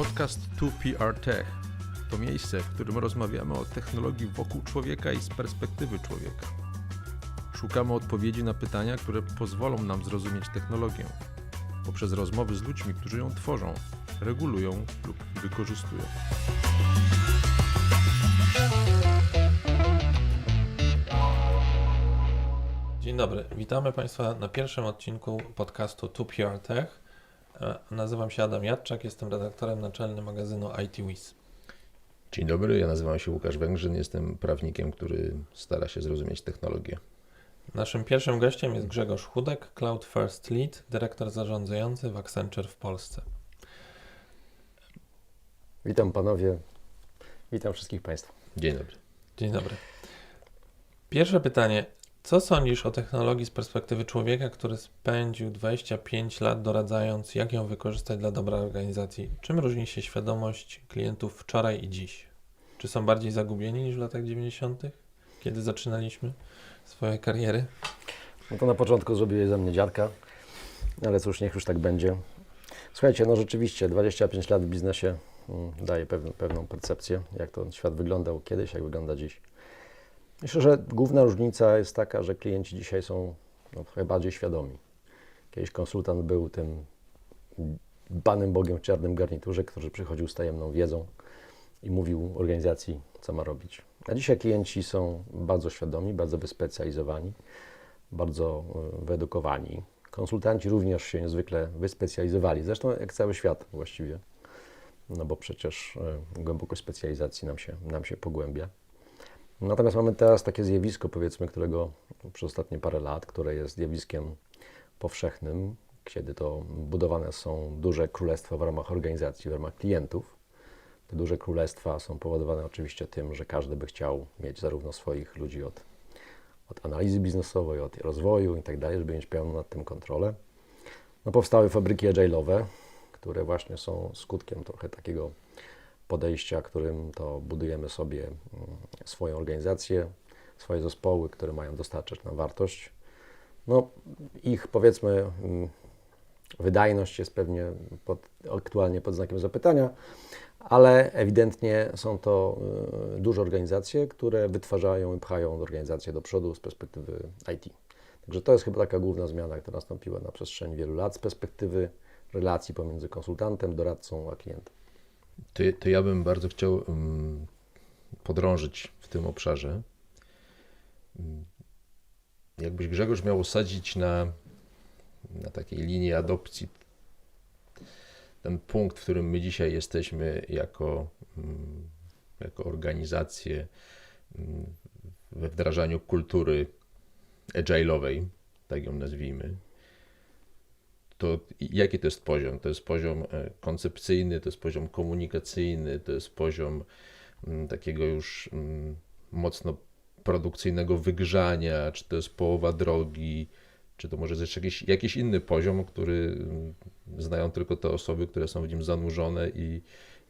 Podcast 2PR Tech to miejsce, w którym rozmawiamy o technologii wokół człowieka i z perspektywy człowieka. Szukamy odpowiedzi na pytania, które pozwolą nam zrozumieć technologię poprzez rozmowy z ludźmi, którzy ją tworzą, regulują lub wykorzystują. Dzień dobry, witamy Państwa na pierwszym odcinku podcastu 2PR Tech. Nazywam się Adam Jadczak, jestem redaktorem naczelnym magazynu ITWiz. Dzień dobry, ja nazywam się Łukasz Węgrzyn, jestem prawnikiem, który stara się zrozumieć technologię. Naszym pierwszym gościem jest Grzegorz Chudek, Cloud First Lead, dyrektor zarządzający w Accenture w Polsce. Witam panowie, witam wszystkich państwa. Dzień dobry. Dzień dobry. Pierwsze pytanie. Co sądzisz o technologii z perspektywy człowieka, który spędził 25 lat doradzając, jak ją wykorzystać dla dobra organizacji? Czym różni się świadomość klientów wczoraj i dziś? Czy są bardziej zagubieni niż w latach 90., kiedy zaczynaliśmy swoje kariery? No to na początku zrobiłeś ze mnie dziadka, ale cóż, niech już tak będzie. Słuchajcie, no rzeczywiście 25 lat w biznesie mm, daje pewną, percepcję, jak to świat wyglądał kiedyś, jak wygląda dziś. Myślę, że główna różnica jest taka, że klienci dzisiaj są no, trochę bardziej świadomi. Kiedyś konsultant był tym banym bogiem w czarnym garniturze, który przychodził z tajemną wiedzą i mówił organizacji, co ma robić. A dzisiaj klienci są bardzo świadomi, bardzo wyspecjalizowani, bardzo y, wyedukowani. Konsultanci również się niezwykle wyspecjalizowali, zresztą jak cały świat właściwie, no bo przecież y, głębokość specjalizacji nam się, nam się pogłębia. Natomiast mamy teraz takie zjawisko, powiedzmy, którego przez ostatnie parę lat, które jest zjawiskiem powszechnym, kiedy to budowane są duże królestwa w ramach organizacji, w ramach klientów. Te duże królestwa są powodowane oczywiście tym, że każdy by chciał mieć zarówno swoich ludzi od, od analizy biznesowej, od rozwoju i tak dalej, żeby mieć pełną nad tym kontrolę. No, powstały fabryki agile'owe, które właśnie są skutkiem trochę takiego podejścia, którym to budujemy sobie mm, swoją organizację, swoje zespoły, które mają dostarczać nam wartość. No, ich powiedzmy mm, wydajność jest pewnie pod, aktualnie pod znakiem zapytania, ale ewidentnie są to y, duże organizacje, które wytwarzają i pchają organizację do przodu z perspektywy IT. Także to jest chyba taka główna zmiana, która nastąpiła na przestrzeni wielu lat z perspektywy relacji pomiędzy konsultantem, doradcą a klientem. To, to ja bym bardzo chciał um, podrążyć w tym obszarze. Um, jakbyś Grzegorz miał usadzić na, na takiej linii adopcji ten punkt, w którym my dzisiaj jesteśmy jako, um, jako organizacje we wdrażaniu kultury agile'owej, tak ją nazwijmy, to jaki to jest poziom? To jest poziom e, koncepcyjny, to jest poziom komunikacyjny, to jest poziom m, takiego już m, mocno produkcyjnego wygrzania, czy to jest połowa drogi, czy to może jest jakiś, jakiś inny poziom, który m, znają tylko te osoby, które są w nim zanurzone i,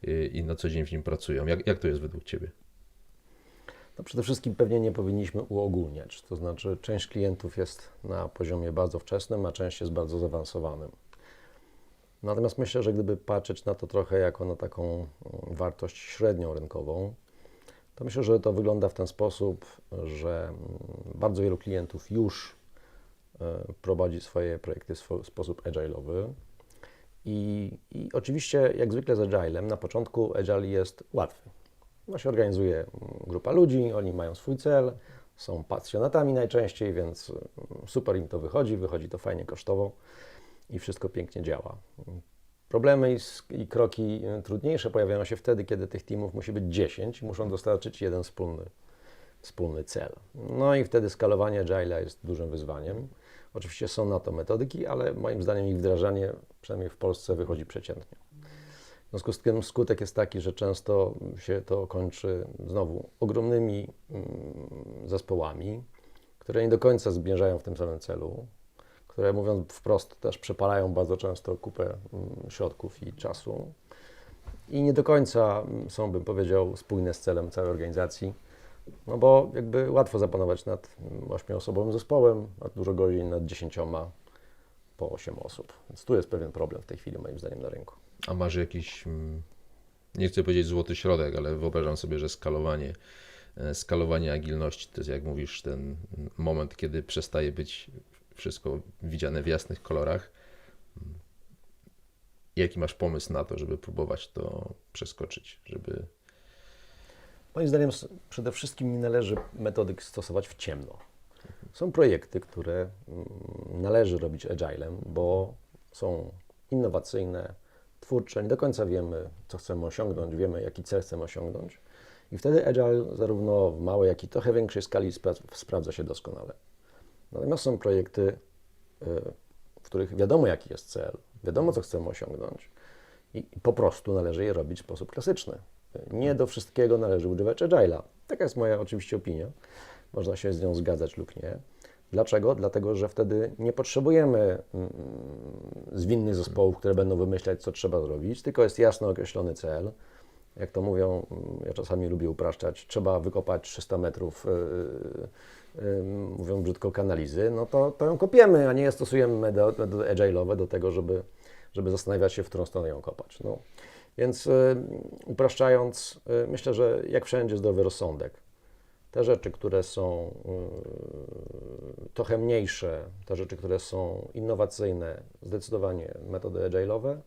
i, i na co dzień w nim pracują. Jak, jak to jest według Ciebie? No przede wszystkim pewnie nie powinniśmy uogólniać, to znaczy część klientów jest na poziomie bardzo wczesnym, a część jest bardzo zaawansowanym. Natomiast myślę, że gdyby patrzeć na to trochę jako na taką mm, wartość średnią rynkową, to myślę, że to wygląda w ten sposób, że mm, bardzo wielu klientów już e, prowadzi swoje projekty w sposób agile'owy. I, I oczywiście, jak zwykle z agilem, na początku agile jest łatwy no się organizuje grupa ludzi, oni mają swój cel, są pasjonatami najczęściej, więc mm, super im to wychodzi, wychodzi to fajnie kosztowo i wszystko pięknie działa. Problemy i, i kroki y, trudniejsze pojawiają się wtedy, kiedy tych teamów musi być 10 muszą dostarczyć jeden wspólny, wspólny cel. No i wtedy skalowanie Agile'a jest dużym wyzwaniem. Oczywiście są na to metodyki, ale moim zdaniem ich wdrażanie, przynajmniej w Polsce, wychodzi przeciętnie. W związku z tym skutek jest taki, że często się to kończy znowu ogromnymi mm, zespołami, które nie do końca zmierzają w tym samym celu, które mówiąc wprost też przepalają bardzo często kupę mm, środków i czasu i nie do końca mm, są, bym powiedział, spójne z celem całej organizacji. No bo jakby łatwo zapanować nad ośmioosobowym zespołem, a dużo godzin nad dziesięcioma po osiem osób. Więc tu jest pewien problem w tej chwili moim zdaniem na rynku. A masz jakiś mm, nie chcę powiedzieć złoty środek, ale wyobrażam sobie, że skalowanie, e, skalowanie agilności to jest, jak mówisz, ten moment, kiedy przestaje być wszystko widziane w jasnych kolorach. Jaki masz pomysł na to, żeby próbować to przeskoczyć, żeby Moim zdaniem przede wszystkim nie należy metodyk stosować w ciemno. Są projekty, które mm, należy robić agilem, bo są innowacyjne, twórcze, nie do końca wiemy, co chcemy osiągnąć, wiemy, jaki cel chcemy osiągnąć. I wtedy agile zarówno w małej, jak i trochę większej skali spra- sprawdza się doskonale. Natomiast są projekty, y, w których wiadomo, jaki jest cel, wiadomo, co chcemy osiągnąć i i po prostu należy je robić w sposób klasyczny. Nie do wszystkiego należy używać agile'a. Taka jest moja oczywiście opinia. Można się z nią zgadzać lub nie. Dlaczego? Dlatego, że wtedy nie potrzebujemy mm, zwinnych zespołów, które będą wymyślać, co trzeba zrobić, tylko jest jasno określony cel. Jak to mówią, mm, ja czasami lubię upraszczać, trzeba wykopać 300 metrów, yy, yy, mówią brzydko, kanalizy, no to, to ją kopiemy, a nie stosujemy metody agile'owe do tego, żeby, żeby zastanawiać się, w którą stronę ją kopać. No. Więc y, upraszczając, y, myślę, że jak wszędzie zdrowy rozsądek. Te rzeczy, które są y, trochę mniejsze, te rzeczy, które są innowacyjne, zdecydowanie metody agile'owe.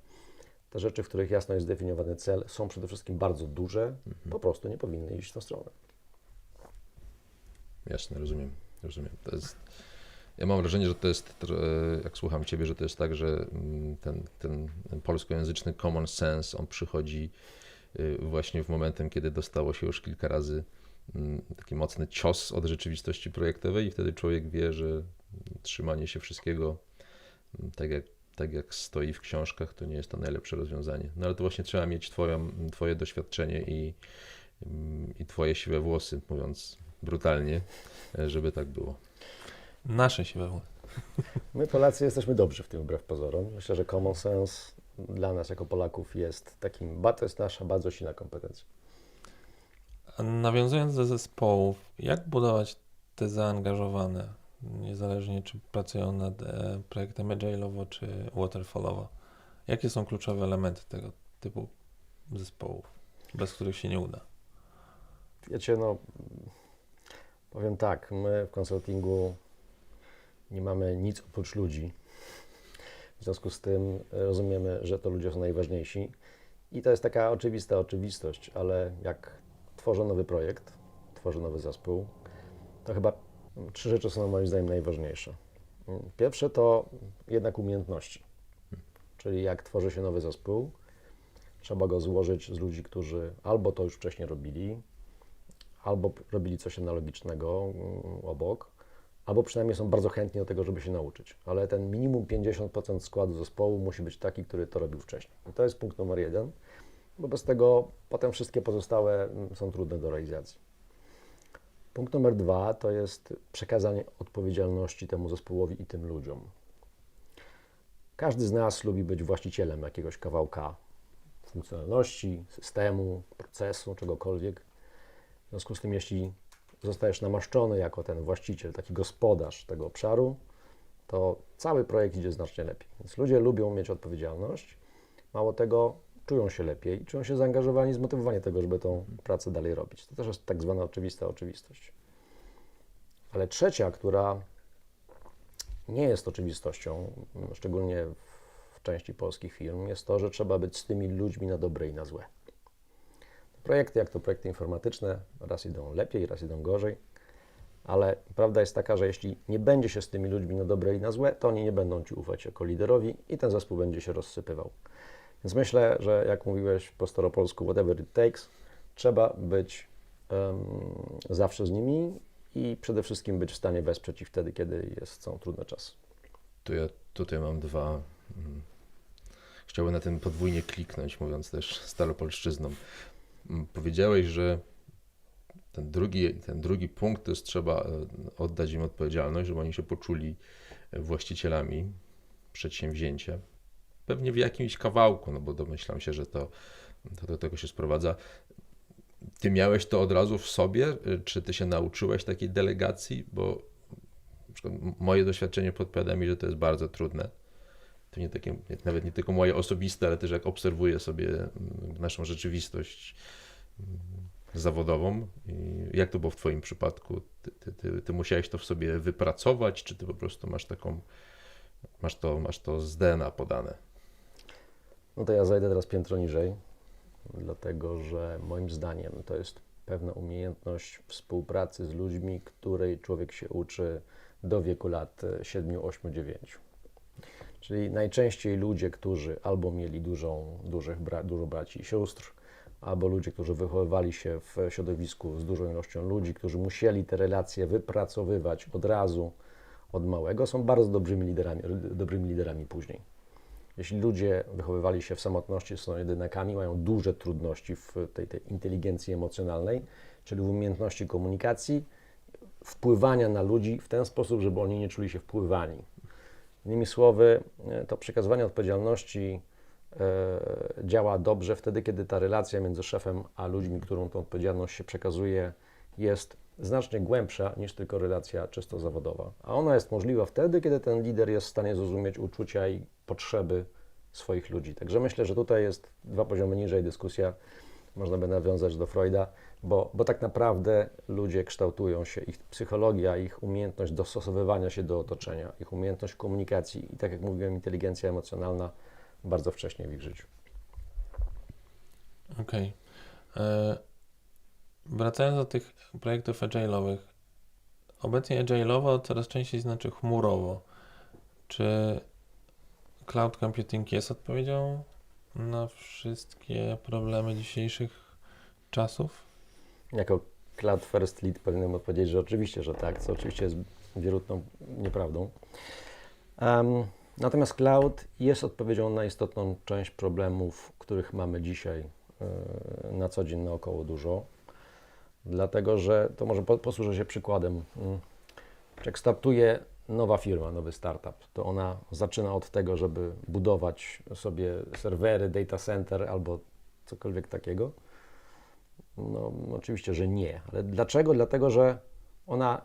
Te rzeczy, w których jasno jest zdefiniowany cel, są przede wszystkim bardzo duże, po prostu nie powinny iść w tą stronę. Jasne, rozumiem, rozumiem. Jest, ja mam wrażenie, że to jest, tro- jak słucham Ciebie, że to jest tak, że mm, ten, ten polskojęzyczny common sense, on przychodzi y, właśnie w momentem, kiedy dostało się już kilka razy taki mocny cios od rzeczywistości projektowej i wtedy człowiek wie, że trzymanie się wszystkiego mm, tak jak, tak jak stoi w książkach, to nie jest to najlepsze rozwiązanie. No ale to właśnie trzeba mieć twoją, Twoje doświadczenie i, mm, i Twoje siwe włosy, mówiąc brutalnie, żeby tak było. Nasze siły. My Polacy jesteśmy dobrzy w tym wbrew pozorom. Myślę, że common sense dla nas jako Polaków jest takim, to jest nasza bardzo silna kompetencja. Nawiązując do zespołów, jak budować te zaangażowane, niezależnie czy pracują nad e, projektem agile'owo czy waterfallowo? Jakie są kluczowe elementy tego typu zespołów, bez których się nie uda? Wiecie, no, powiem tak, my w konsultingu nie mamy nic oprócz ludzi. W związku z tym rozumiemy, że to ludzie są najważniejsi. I to jest taka oczywista oczywistość, ale jak tworzę nowy projekt, tworzę nowy zespół, to chyba trzy rzeczy są moim zdaniem najważniejsze. Pierwsze to jednak umiejętności. Czyli jak tworzy się nowy zespół, trzeba go złożyć z ludzi, którzy albo to już wcześniej robili, albo robili coś analogicznego mm, obok, albo przynajmniej są bardzo chętni do tego, żeby się nauczyć. Ale ten minimum 50% składu zespołu musi być taki, który to robił wcześniej. I to jest punkt numer jeden, bo bez tego potem wszystkie pozostałe mm, są trudne do realizacji. Punkt numer dwa to jest przekazanie odpowiedzialności temu zespołowi i tym ludziom. Każdy z nas lubi być właścicielem jakiegoś kawałka funkcjonalności, systemu, procesu, czegokolwiek. W związku z tym, jeśli zostajesz namaszczony jako ten właściciel, taki gospodarz tego obszaru, to cały projekt idzie znacznie lepiej. Więc ludzie lubią mieć odpowiedzialność. Mało tego, czują się lepiej, czują się zaangażowani, zmotywowani tego, żeby tą pracę dalej robić. To też jest tak zwana oczywista oczywistość. Ale trzecia, która nie jest oczywistością, szczególnie w części polskich firm, jest to, że trzeba być z tymi ludźmi na dobre i na złe. Projekty, jak to projekty informatyczne, raz idą lepiej, raz idą gorzej, ale prawda jest taka, że jeśli nie będzie się z tymi ludźmi na dobre i na złe, to oni nie będą ci ufać jako liderowi i ten zespół będzie się rozsypywał. Więc myślę, że jak mówiłeś po staropolsku, whatever it takes, trzeba być em, zawsze z nimi i przede wszystkim być w stanie wesprzeć ich wtedy, kiedy jest, są trudne czasy. To ja tutaj mam dwa. mm, Chciałbym na tym podwójnie kliknąć, mówiąc też staropolszczyzną. Mm, Powiedziałeś, że ten drugi, ten drugi punkt to jest trzeba e, oddać im odpowiedzialność, żeby oni się poczuli e, właścicielami przedsięwzięcia. Pewnie w jakimś kawałku, no bo domyślam się, że to, to do tego się sprowadza. Ty miałeś to od razu w sobie? Czy ty się nauczyłeś takiej delegacji? Bo moje doświadczenie podpowiada mi, że to jest bardzo trudne. to nie takie, nawet nie tylko moje osobiste, ale też jak obserwuję sobie mm, naszą rzeczywistość mm, zawodową. Jak to było w Twoim przypadku? Ty, ty, ty, ty musiałeś to w sobie wypracować, czy ty po prostu masz taką, masz to, masz to z DNA podane? No to ja zajdę teraz piętro niżej, dlatego że moim zdaniem to jest pewna umiejętność współpracy z ludźmi, której człowiek się uczy do wieku lat 7, 8, 9. Czyli najczęściej ludzie, którzy albo mieli dużą, dużych bra, dużo braci i sióstr, albo ludzie, którzy wychowywali się w środowisku z dużą ilością ludzi, którzy musieli te relacje wypracowywać od razu, od małego, są bardzo dobrymi liderami, dobrymi liderami później. Jeśli ludzie wychowywali się w samotności, są jedynakami, mają duże trudności w tej, tej inteligencji emocjonalnej, czyli w umiejętności komunikacji, wpływania na ludzi w ten sposób, żeby oni nie czuli się wpływani. Innymi słowy, e, to przekazywanie odpowiedzialności e, działa dobrze wtedy, kiedy ta relacja między szefem a ludźmi, którą tą odpowiedzialność się przekazuje, jest znacznie głębsza niż tylko relacja czysto zawodowa. A ona jest możliwa wtedy, kiedy ten lider jest w stanie zrozumieć uczucia i potrzeby swoich ludzi. Także myślę, że tutaj jest dwa poziomy niżej dyskusja, można by nawiązać do Freuda, bo, bo tak naprawdę ludzie kształtują się, ich psychologia, ich umiejętność dostosowywania się do otoczenia, ich umiejętność komunikacji i tak jak mówiłem, inteligencja emocjonalna bardzo wcześnie w ich życiu. Okej. E, Wracając do tych projektów agile'owych. Obecnie agile'owo coraz częściej znaczy chmurowo. Czy cloud computing jest odpowiedzią na wszystkie problemy dzisiejszych czasów? Jako Cloud First Lead powinienem odpowiedzieć, że oczywiście, że tak, co oczywiście jest wierutną nieprawdą. Em, natomiast cloud jest odpowiedzią na istotną część problemów, których mamy dzisiaj e, na co dzień naokoło dużo. Dlatego, że to może po, posłużę się przykładem. Mm. Jak startuje nowa firma, nowy startup, to ona zaczyna od tego, żeby budować sobie serwery, data center albo cokolwiek takiego. No, oczywiście, że nie. Ale dlaczego? Dlatego, że ona,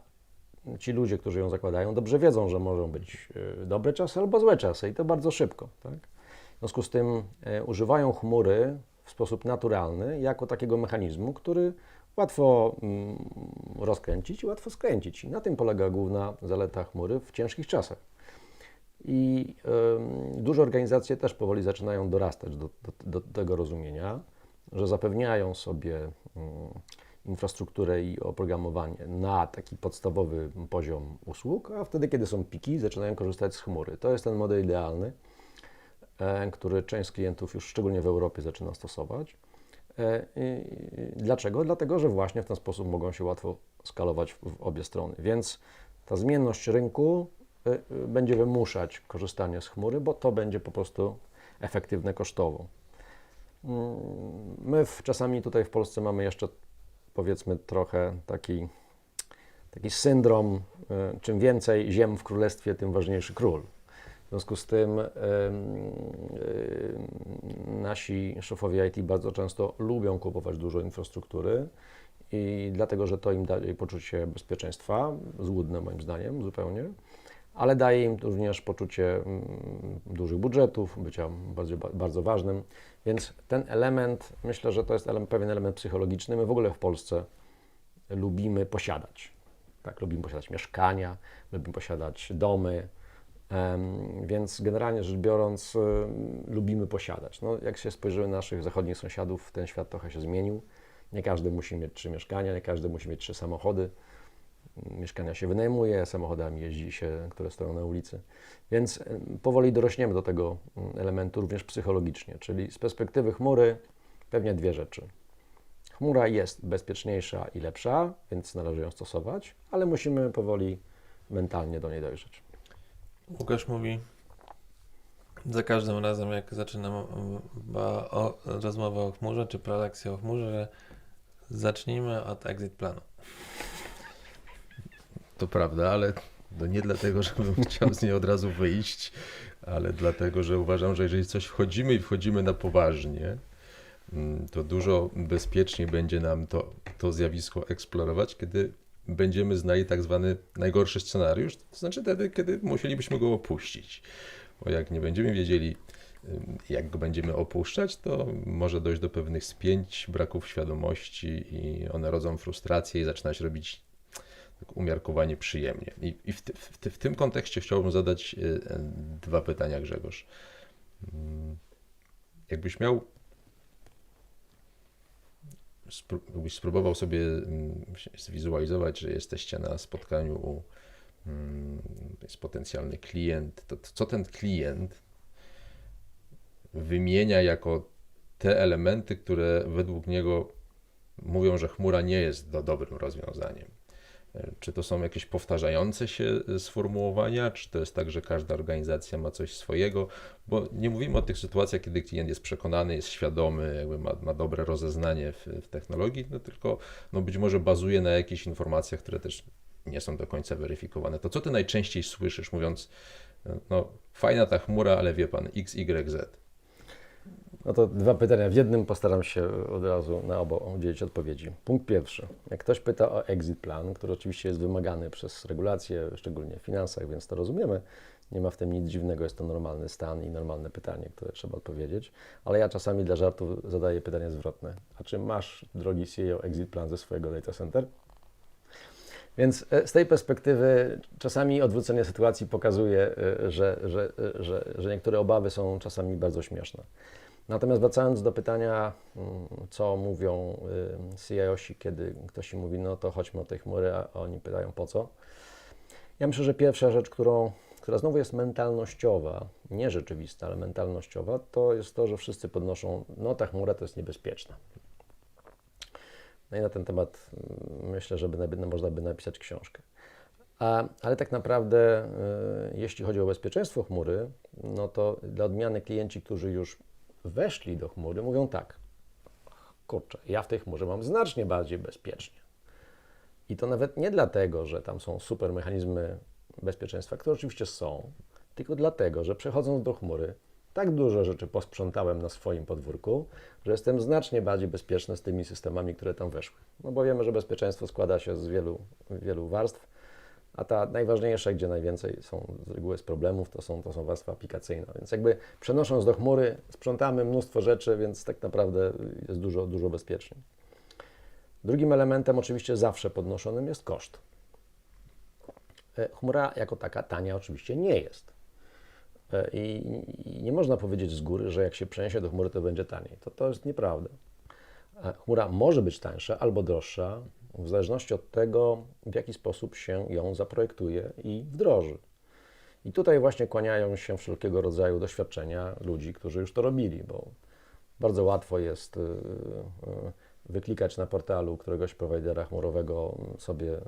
ci ludzie, którzy ją zakładają, dobrze wiedzą, że mogą być e, dobre czasy albo złe czasy i to bardzo szybko. Tak? W związku z tym e, używają chmury w sposób naturalny jako takiego mechanizmu, który łatwo mm, rozkręcić i łatwo skręcić. I na tym polega główna zaleta chmury w ciężkich czasach. I em, duże organizacje też powoli zaczynają dorastać do, do, do tego rozumienia, że zapewniają sobie mm, infrastrukturę i oprogramowanie na taki podstawowy poziom usług, a wtedy, kiedy są piki, zaczynają korzystać z chmury. To jest ten model idealny, e, który część klientów już szczególnie w Europie zaczyna stosować. E, Dlaczego? Dlatego, że właśnie w ten sposób mogą się łatwo skalować w obie strony. Więc ta zmienność rynku e, e, będzie wymuszać korzystanie z chmury, bo to będzie po prostu efektywne kosztowo. Mm, My w, czasami tutaj w Polsce mamy jeszcze powiedzmy trochę taki, taki syndrom, czym więcej ziem w królestwie, tym ważniejszy król. W związku z tym nasi szefowie IT bardzo często lubią kupować dużo infrastruktury i dlatego, że to im daje poczucie bezpieczeństwa, złudne moim zdaniem zupełnie, ale daje im również poczucie mm, dużych budżetów, bycia bardzo, bardzo ważnym. Więc ten element, myślę, że to jest element, pewien element psychologiczny. My w ogóle w Polsce lubimy posiadać. Tak, lubimy posiadać mieszkania, lubimy posiadać domy, więc generalnie rzecz biorąc, em, lubimy posiadać. No, jak się spojrzymy na naszych zachodnich sąsiadów, ten świat trochę się zmienił. Nie każdy musi mieć trzy mieszkania, nie każdy musi mieć trzy samochody. Mieszkania się wynajmuje, samochodami jeździ się, które stoją na ulicy. Więc powoli dorośniemy do tego mm, elementu również psychologicznie, czyli z perspektywy chmury pewnie dwie rzeczy. Chmura jest bezpieczniejsza i lepsza, więc należy ją stosować, ale musimy powoli mentalnie do niej dojrzeć. Łukasz mówi za każdym razem, jak zaczynam ba- o, rozmowę o chmurze, czy prelekcję o chmurze, zacznijmy od exit planu. To prawda, ale to nie dlatego, żebym chciał z niej od razu wyjść, ale dlatego, że uważam, że jeżeli coś wchodzimy i wchodzimy na poważnie, mm, to dużo bezpieczniej będzie nam to, to zjawisko eksplorować, kiedy będziemy znali tak zwany najgorszy scenariusz, to znaczy wtedy, kiedy musielibyśmy go opuścić. bo jak nie będziemy wiedzieli, jak go będziemy opuszczać, to może dojść do pewnych spięć, braków świadomości i one rodzą frustrację i zaczyna się robić tak umiarkowanie przyjemnie. I, i w, w, w tym kontekście chciałbym zadać y, y, dwa pytania, Grzegorz. Mm, Jakbyś miał jakbyś spróbował sobie mm, zwizualizować, że jesteście na spotkaniu u mm, jest potencjalny klient, to, co ten klient wymienia jako te elementy, które według niego mówią, że chmura nie jest do dobrym rozwiązaniem. Czy to są jakieś powtarzające się e, sformułowania, czy to jest tak, że każda organizacja ma coś swojego? Bo nie mówimy o tych sytuacjach, kiedy klient jest przekonany, jest świadomy, jakby ma, ma dobre rozeznanie w, w technologii, no tylko no być może bazuje na jakichś informacjach, które też nie są do końca weryfikowane. To co ty najczęściej słyszysz, mówiąc, e, no fajna ta chmura, ale wie pan, X, Y, Z. No to dwa pytania w jednym, postaram się od razu na oba udzielić odpowiedzi. Punkt pierwszy. Jak ktoś pyta o exit plan, który oczywiście jest wymagany przez regulacje, szczególnie w finansach, więc to rozumiemy, nie ma w tym nic dziwnego, jest to normalny stan i normalne pytanie, które trzeba odpowiedzieć, ale ja czasami dla żartu zadaję pytanie zwrotne. A czy masz, drogi CEO, exit plan ze swojego data center? Więc e, z tej perspektywy czasami odwrócenie sytuacji pokazuje, e, że, że, e, że, że niektóre obawy są czasami bardzo śmieszne. Natomiast wracając do pytania, mm, co mówią y, CIO-si, kiedy ktoś im mówi, no to chodźmy o tej chmury, a oni pytają po co. Ja myślę, że pierwsza rzecz, którą, która znowu jest mentalnościowa, nie rzeczywista, ale mentalnościowa, to jest to, że wszyscy podnoszą, no ta chmura to jest niebezpieczna. No i na ten temat mm, myślę, że by, by, można by napisać książkę. A, ale tak naprawdę, y, jeśli chodzi o bezpieczeństwo chmury, no to dla odmiany klienci, którzy już weszli do chmury, mówią tak, kurczę, ja w tej chmurze mam znacznie bardziej bezpiecznie. I to nawet nie dlatego, że tam są super mechanizmy bezpieczeństwa, które oczywiście są, tylko dlatego, że przechodząc do chmury, tak dużo rzeczy posprzątałem na swoim podwórku, że jestem znacznie bardziej bezpieczny z tymi systemami, które tam weszły. No bo wiemy, że bezpieczeństwo składa się z wielu, wielu warstw, a ta najważniejsza, gdzie najwięcej są z reguły z problemów, to są, to są warstwa aplikacyjna. Więc jakby przenosząc do chmury, sprzątamy mnóstwo rzeczy, więc tak naprawdę jest dużo, dużo bezpieczniej. Drugim elementem, oczywiście zawsze podnoszonym, jest koszt. E, Chmura jako taka tania oczywiście nie jest. E, I, nie można powiedzieć z góry, że jak się przeniesie do chmury, to będzie taniej. To, to jest nieprawda. E, Chmura może być tańsza albo droższa, w zależności od tego, w jaki sposób się ją zaprojektuje i wdroży. I tutaj właśnie kłaniają się wszelkiego rodzaju doświadczenia ludzi, którzy już to robili, bo bardzo łatwo jest y, y, wyklikać na portalu któregoś prowajdera chmurowego sobie y,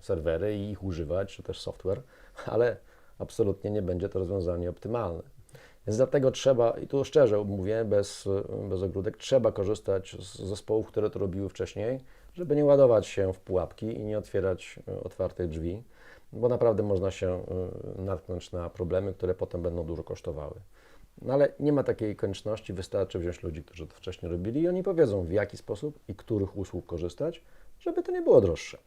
serwery i ich używać, czy też software, ale absolutnie nie będzie to rozwiązanie optymalne. Więc dlatego trzeba, i tu szczerze mówię, bez, bez ogródek, trzeba korzystać z zespołów, które to robiły wcześniej, żeby nie ładować się w pułapki i nie otwierać e, otwartych drzwi, bo naprawdę można się e, natknąć na problemy, które potem będą dużo kosztowały. No ale nie ma takiej konieczności, wystarczy wziąć ludzi, którzy to wcześniej robili i oni powiedzą w jaki sposób i których usług korzystać, żeby to nie było droższe.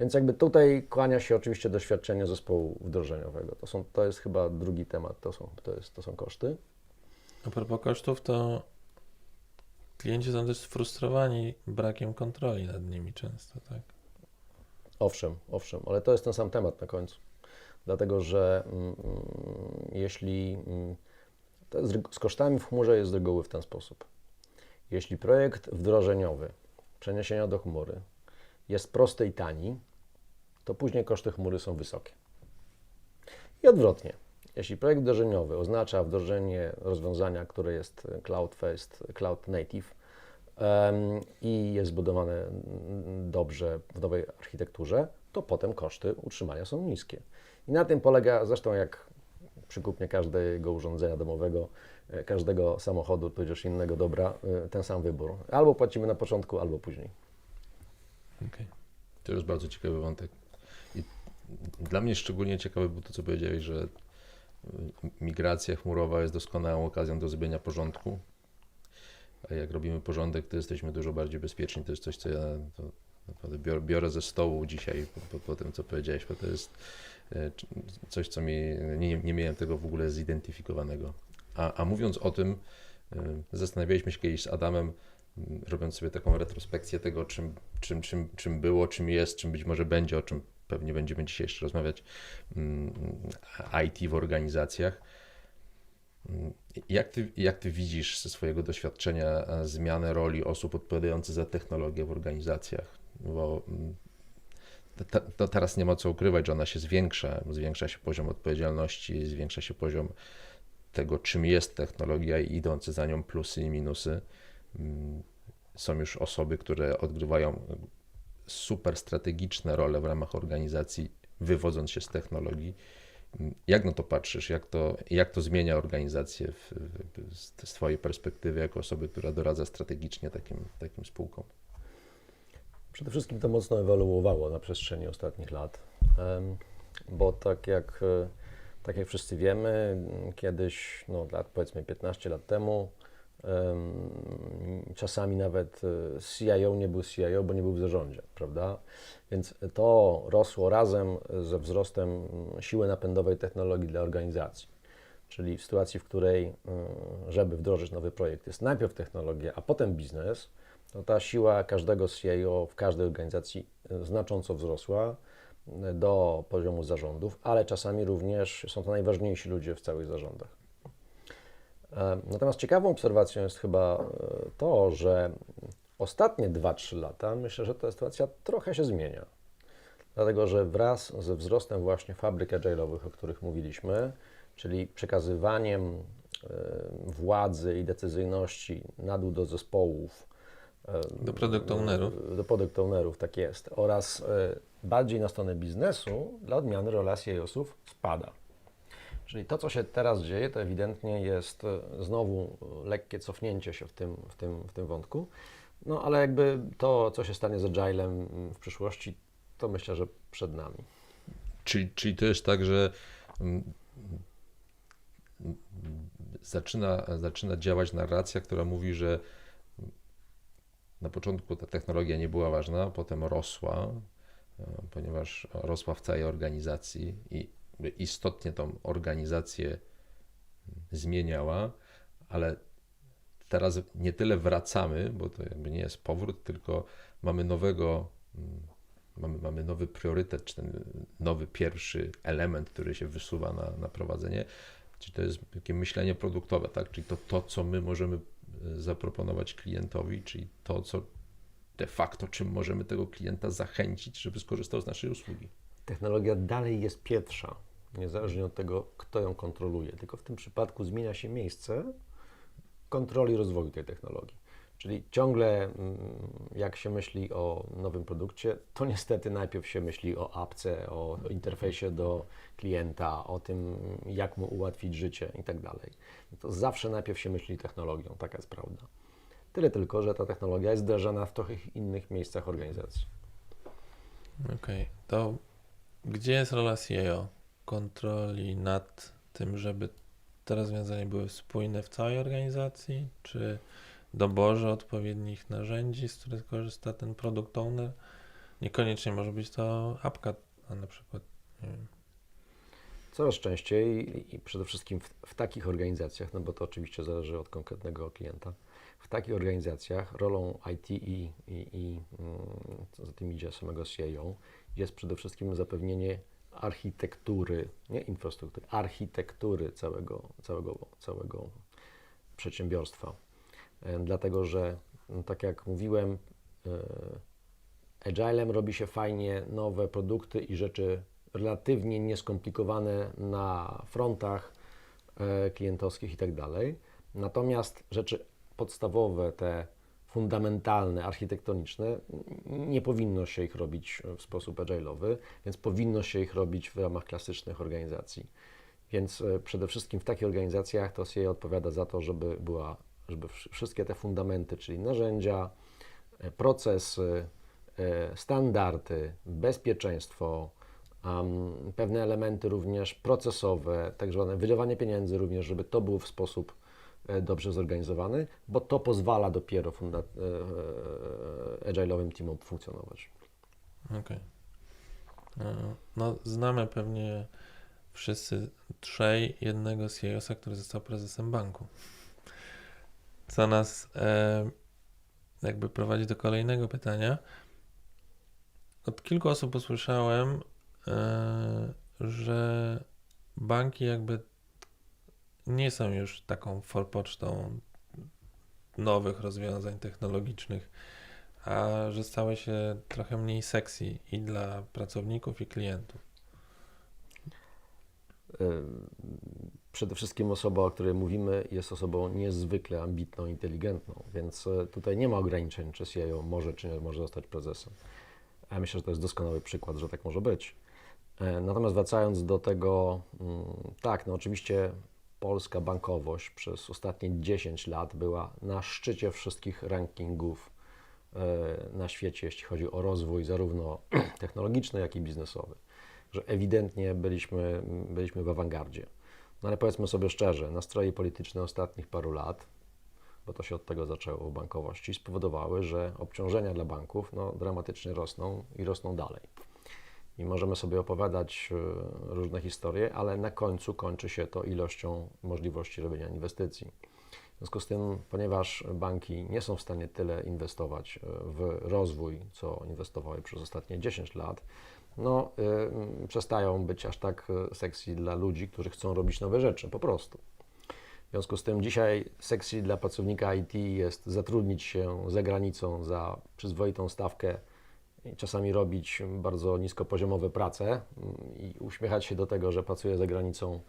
Więc jakby tutaj kłania się oczywiście doświadczenie zespołu wdrożeniowego. To, są, to jest chyba drugi temat, to są, to jest, to są koszty. A propos kosztów, to klienci są też sfrustrowani brakiem kontroli nad nimi często, tak? Owszem, owszem, ale to jest ten sam temat na końcu. Dlatego, że mm, jeśli mm, jest, z kosztami w chmurze jest z reguły w ten sposób. Jeśli projekt wdrożeniowy przeniesienia do chmury jest prosty i tani, to później koszty chmury są wysokie. I odwrotnie. Jeśli projekt wdrożeniowy oznacza wdrożenie rozwiązania, które jest cloud first, cloud native um, i jest zbudowane dobrze w nowej architekturze, to potem koszty utrzymania są niskie. I na tym polega zresztą jak przy kupnie każdego urządzenia domowego, e, każdego samochodu, tudzież innego dobra, e, ten sam wybór. Albo płacimy na początku, albo później. Okay. To jest bardzo ciekawy wątek. I dla mnie szczególnie ciekawe było to, co powiedziałeś, że migracja chmurowa jest doskonałą okazją do zrobienia porządku. A jak robimy porządek, to jesteśmy dużo bardziej bezpieczni. To jest coś, co ja naprawdę biorę, ze stołu dzisiaj po, po, po tym, co powiedziałeś, bo to jest e, coś, co mi, nie, nie miałem tego w ogóle zidentyfikowanego. A, a mówiąc o tym, e, zastanawialiśmy się kiedyś z Adamem, robiąc sobie taką retrospekcję tego, czym, czym, czym, czym było, czym jest, czym być może będzie, o czym pewnie będziemy dzisiaj jeszcze rozmawiać, mm, IT w organizacjach. Jak ty, jak ty widzisz ze swojego doświadczenia e, zmianę roli osób odpowiadających za technologię w organizacjach? Bo mm, te- to teraz nie ma co ukrywać, że ona się zwiększa. Zwiększa się poziom odpowiedzialności, zwiększa się poziom tego, czym jest technologia i idące za nią plusy i minusy. Mm, Są już osoby, które odgrywają super strategiczne role w ramach organizacji, wywodząc się z technologii. Jak na to patrzysz? Jak to, jak to zmienia organizację w, w, z, Twojej perspektywy, jako osoby, która doradza strategicznie takim, takim spółkom? Przede wszystkim to mocno ewoluowało na przestrzeni ostatnich lat, bo tak jak, e, tak jak wszyscy wiemy, kiedyś, no lat, powiedzmy 15 lat temu, em, czasami nawet e, CIO nie był CIO, bo nie był w zarządzie, prawda? Więc to rosło razem ze wzrostem mm, siły napędowej technologii dla organizacji. Czyli w sytuacji, w której, y, żeby wdrożyć nowy projekt, jest najpierw technologia, a potem biznes, to ta siła każdego CIO w każdej organizacji y, znacząco wzrosła y, do poziomu zarządów, ale czasami również są to najważniejsi ludzie w całych zarządach. E, Natomiast ciekawą obserwacją jest chyba e, to, że ostatnie 2-3 lata myślę, że ta sytuacja trochę się zmienia. Dlatego, że wraz ze wzrostem właśnie fabryk agile'owych, o których mówiliśmy, czyli przekazywaniem e, władzy i decyzyjności na dół do zespołów, e, Do product ownerów. do product ownerów, tak jest, oraz e, bardziej na stronę biznesu, dla odmiany rola CIO-sów spada. Czyli to, co się teraz dzieje, to ewidentnie jest e, znowu e, lekkie cofnięcie się w tym, w tym, w tym wątku. No ale jakby to, co się stanie z Agilem mm, w przyszłości, to myślę, że przed nami. Czyli, czyli to jest tak, że mm, mm, zaczyna, zaczyna działać narracja, która mówi, że na początku ta technologia nie była ważna, potem rosła, e, ponieważ rosła w całej organizacji i istotnie tą organizację zmieniała, ale teraz nie tyle wracamy, bo to jakby nie jest powrót, tylko mamy nowego, mm, mamy, mamy nowy priorytet, czy ten nowy pierwszy element, który się wysuwa na, na prowadzenie, czyli to jest takie myślenie produktowe, tak? Czyli to, to, co my możemy e, zaproponować klientowi, czyli to, co de facto, czym możemy tego klienta zachęcić, żeby skorzystał z naszej usługi. Technologia dalej jest pierwsza, niezależnie od tego, kto ją kontroluje. Tylko w tym przypadku zmienia się miejsce kontroli rozwoju tej technologii. Czyli ciągle, mm, jak się myśli o nowym produkcie, to niestety najpierw się myśli o apce, o interfejsie do klienta, o tym, jak mu ułatwić życie i tak dalej. To zawsze najpierw się myśli technologią, taka jest prawda. Tyle tylko, że ta technologia jest wdrażana w trochę innych miejscach organizacji. Okej, to gdzie jest rola CIO? Kontroli nad tym, żeby te rozwiązania były spójne w całej organizacji, czy doborze odpowiednich narzędzi, z których korzysta ten product owner? Niekoniecznie może być to apka, a na przykład nie wiem, Coraz częściej i przede wszystkim w, w takich organizacjach, no bo to oczywiście zależy od konkretnego klienta, w takich organizacjach rolą IT i, i, i mm, co za tym idzie samego CIO jest przede wszystkim zapewnienie architektury, nie infrastruktury, architektury całego, całego, całego przedsiębiorstwa. E, Dlatego, że no, tak jak mówiłem, e, Agilem robi się fajnie nowe produkty i rzeczy relatywnie nieskomplikowane na frontach e, klientowskich i tak dalej. Natomiast rzeczy podstawowe, te fundamentalne, architektoniczne, nie powinno się ich robić w sposób agile'owy, więc powinno się ich robić w ramach klasycznych organizacji. Więc e, przede wszystkim w takich organizacjach to CIO odpowiada za to, żeby była, żeby wsz- wszystkie te fundamenty, czyli narzędzia, e, procesy, e, standardy, bezpieczeństwo, pewne elementy również procesowe, tak zwane wydawanie pieniędzy również, żeby to było w sposób dobrze zorganizowany, bo to pozwala dopiero funda- e, e, agile'owym teamom funkcjonować. Okej. E, No, znamy pewnie wszyscy trzej jednego CEOsa, który został prezesem banku. Co nas e, jakby prowadzi do kolejnego pytania. Od kilku osób usłyszałem, e, że banki jakby nie są już taką forpocztą nowych rozwiązań technologicznych, a że stały się trochę mniej sexy i dla pracowników, i klientów. Y, Przede wszystkim osoba, o której mówimy, jest osobą niezwykle ambitną, inteligentną, więc y, tutaj nie ma ograniczeń, czy CEO może, czy nie może zostać prezesem. Ja myślę, że to jest doskonały przykład, że tak może być. E, Natomiast wracając do tego, mm, tak, no oczywiście polska bankowość przez ostatnie 10 lat była na szczycie wszystkich rankingów e, na świecie, jeśli chodzi o rozwój zarówno technologiczny, jak i biznesowy. Że ewidentnie byliśmy, byliśmy w awangardzie. No ale powiedzmy sobie szczerze, nastroje polityczne ostatnich paru lat, bo to się od tego zaczęło w bankowości, spowodowały, że obciążenia dla banków no, dramatycznie rosną i rosną dalej. I możemy sobie opowiadać e, różne historie, ale na końcu kończy się to ilością możliwości robienia inwestycji. W związku z tym, ponieważ banki nie są w stanie tyle inwestować e, w rozwój, co inwestowały przez ostatnie 10 lat, no, y, przestają być aż tak sexy dla ludzi, którzy chcą robić nowe rzeczy, po prostu. W związku z tym dzisiaj sexy dla pracownika IT jest zatrudnić się za granicą za przyzwoitą stawkę czasami robić bardzo niskopoziomowe prace mm, i uśmiechać się do tego, że pracuje za granicą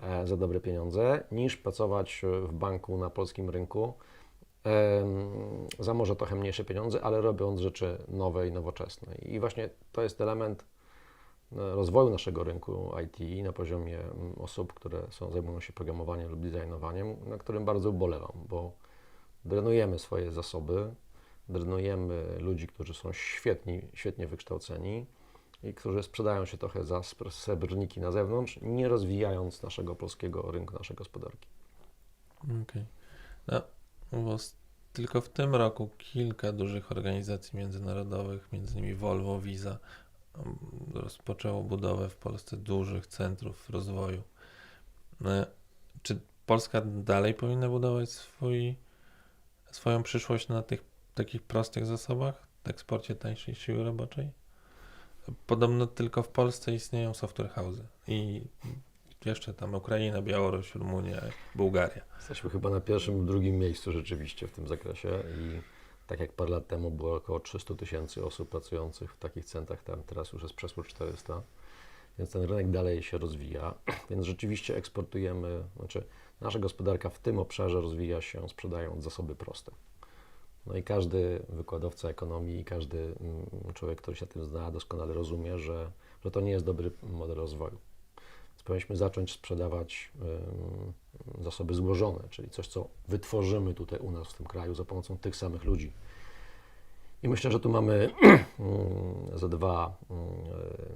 e, za dobre pieniądze, niż pracować w banku na polskim rynku za może trochę mniejsze pieniądze, ale robiąc rzeczy nowe i nowoczesne. I właśnie to jest element e, rozwoju naszego rynku IT na poziomie osób, które są, zajmują się programowaniem lub designowaniem, na którym bardzo ubolewam, bo drenujemy swoje zasoby, drenujemy ludzi, którzy są świetni, świetnie wykształceni i którzy sprzedają się trochę za srebrniki na zewnątrz, nie rozwijając naszego polskiego rynku, naszej gospodarki. Okej. No, bo s- tylko w tym roku kilka dużych organizacji międzynarodowych, między innymi Volvo, Visa, um, rozpoczęło budowę w Polsce dużych centrów rozwoju. No, czy Polska dalej powinna budować swój, swoją przyszłość na tych takich prostych zasobach, eksporcie tańszej siły roboczej? Podobno tylko w Polsce istnieją software house'y i jeszcze tam Ukraina, Białoruś, Rumunia, Bułgaria. Jesteśmy chyba na pierwszym drugim miejscu rzeczywiście w tym zakresie i tak jak parę lat temu było około 300 tysięcy osób pracujących w takich centrach, tam teraz już jest przeszło 400, więc ten rynek dalej się rozwija, więc rzeczywiście eksportujemy, znaczy nasza gospodarka w tym obszarze rozwija się sprzedając zasoby proste. No i każdy wykładowca ekonomii, każdy mm, człowiek, który się tym zna, doskonale rozumie, że, że to nie jest dobry model rozwoju. Więc powinniśmy zacząć sprzedawać zasoby złożone, czyli coś, co wytworzymy tutaj u nas w tym kraju za pomocą tych samych ludzi. I myślę, że tu mamy ze dwa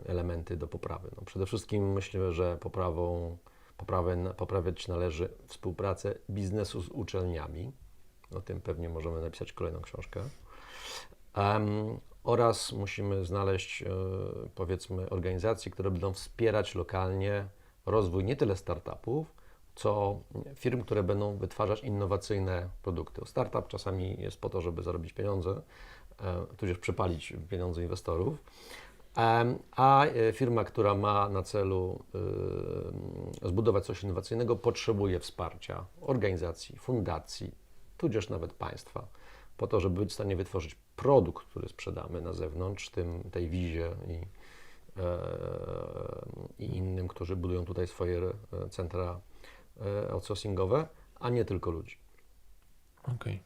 elementy do poprawy. No, przede wszystkim myślę, że poprawą, poprawę, poprawiać należy współpracę biznesu z uczelniami. O tym pewnie możemy napisać kolejną książkę. Em, oraz musimy znaleźć, e, powiedzmy, organizacje, które będą wspierać lokalnie rozwój nie tyle startupów, co firm, które będą wytwarzać innowacyjne produkty. Startup czasami jest po to, żeby zarobić pieniądze, e, tudzież przepalić pieniądze inwestorów. A e, firma, która ma na celu zbudować coś innowacyjnego, potrzebuje wsparcia organizacji, fundacji, tudzież nawet państwa, po to, żeby być w stanie wytworzyć produkt, który sprzedamy na zewnątrz, tym, tej wizie i, e, i innym, którzy budują tutaj swoje e, centra e, outsourcingowe, a nie tylko ludzi. Okej.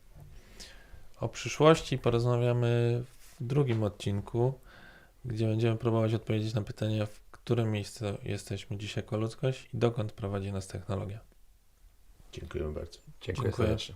O przyszłości porozmawiamy w drugim odcinku, gdzie będziemy próbować odpowiedzieć na pytanie, w którym miejscu jesteśmy dzisiaj jako ludzkość i dokąd prowadzi nas technologia. Dziękuję bardzo. Dziękuję, Dziękuję. serdecznie.